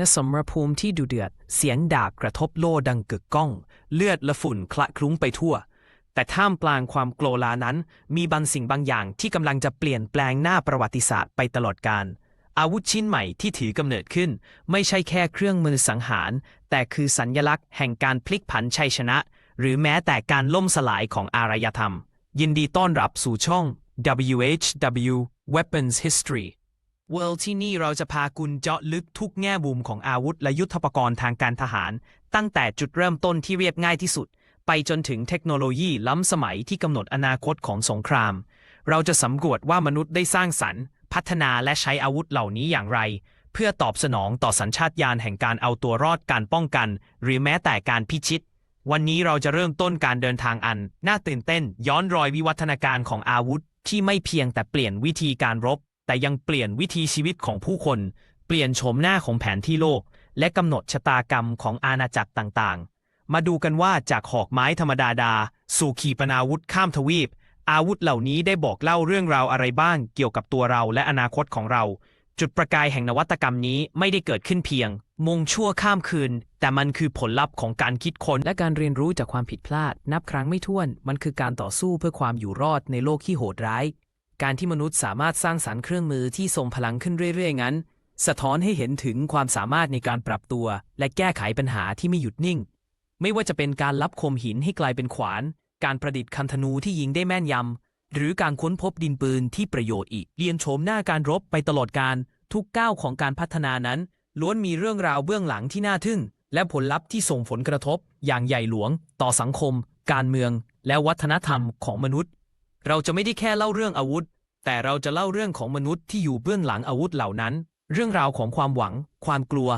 ณสมรภูมิที่ดุเดือด เสียงดาบกระทบโล่ดังกึกก้อง เลือดและฝุ่นคละคลุ้งไปทั่ว แต่ท่ามกลางความโกลานั้น มีบางสิ่งบางอย่างที่กำลังจะเปลี่ยนแปลงหน้าประวัติศาสตร์ไปตลอดกาลอาวุธชิ้นใหม่ที่ถือกำเนิดขึ้น ไม่ใช่แค่เครื่องมือสังหาร แต่คือสัญญลักษณ์แห่งการพลิกผันชัยชนะ หรือแม้แต่การล่มสลายของอารยธรรม ยินดีต้อนรับสู่ช่อง WHW Weapons History World ที่นี่เราจะพาคุณเจาะลึกทุกแง่มุมของอาวุธและยุทธปกรณ์ทางการทหาร ตั้งแต่จุดเริ่มต้นที่เรียบง่ายที่สุด ไปจนถึงเทคโนโลยีล้ำสมัยที่กำหนดอนาคตของสงคราม เราจะสำรวจว่ามนุษย์ได้สร้างสรรค์ พัฒนาและใช้อาวุธเหล่านี้อย่างไร เพื่อตอบสนองต่อสัญชาตญาณแห่งการเอาตัวรอดการป้องกัน หรือแม้แต่การพิชิต วันนี้เราจะเริ่มต้นการเดินทางอัน น่าตื่นเต้น ย้อนรอยวิวัฒนาการของอาวุธที่ไม่เพียงแต่เปลี่ยนวิธีการรบ แต่ยังเปลี่ยนวิถีชีวิตของผู้คน เปลี่ยนโฉมหน้าของแผนที่โลก และกำหนดชะตากรรมของอาณาจักรต่างๆ มาดูกันว่าจากหอกไม้ธรรมดาดา สู่ขีปนาวุธข้ามทวีป อาวุธเหล่านี้ได้บอกเล่าเรื่องราวอะไรบ้างเกี่ยวกับตัวเราและอนาคตของเรา จุดประกายแห่งนวัตกรรมนี้ไม่ได้เกิดขึ้นเพียง มงชั่วข้ามคืน แต่มันคือผลลัพธ์ของการคิดค้นและการเรียนรู้จากความผิดพลาด นับครั้งไม่ถ้วน มันคือการต่อสู้เพื่อความอยู่รอดในโลกที่โหดร้าย การที่มนุษย์สามารถสร้างสรรค์เครื่องมือที่ทรงพลังขึ้นเรื่อยๆงั้น สะท้อนให้เห็นถึงความสามารถในการปรับตัว และแก้ไขปัญหาที่ไม่หยุดนิ่ง ไม่ว่าจะเป็นการลับคมหินให้กลายเป็นขวาน การประดิษฐ์คันธนูที่ยิงได้แม่นยำ หรือการค้นพบดินปืนที่ประโยชน์อีกเรียนโฉมหน้าการรบไปตลอดการทุกก้าวของการพัฒนานั้น ล้วนมีเรื่องราวเบื้องหลังที่น่าทึ่ง และผลลัพธ์ที่ส่งผลกระทบ อย่างใหญ่หลวง ต่อสังคม การเมือง และวัฒนธรรมของมนุษย์ เราจะไม่ได้แค่เล่าเรื่องอาวุธ แต่เราจะเล่าเรื่องของมนุษย์ที่อยู่เบื้องหลังอาวุธเหล่านั้น เรื่องราวของความหวัง ความกลัว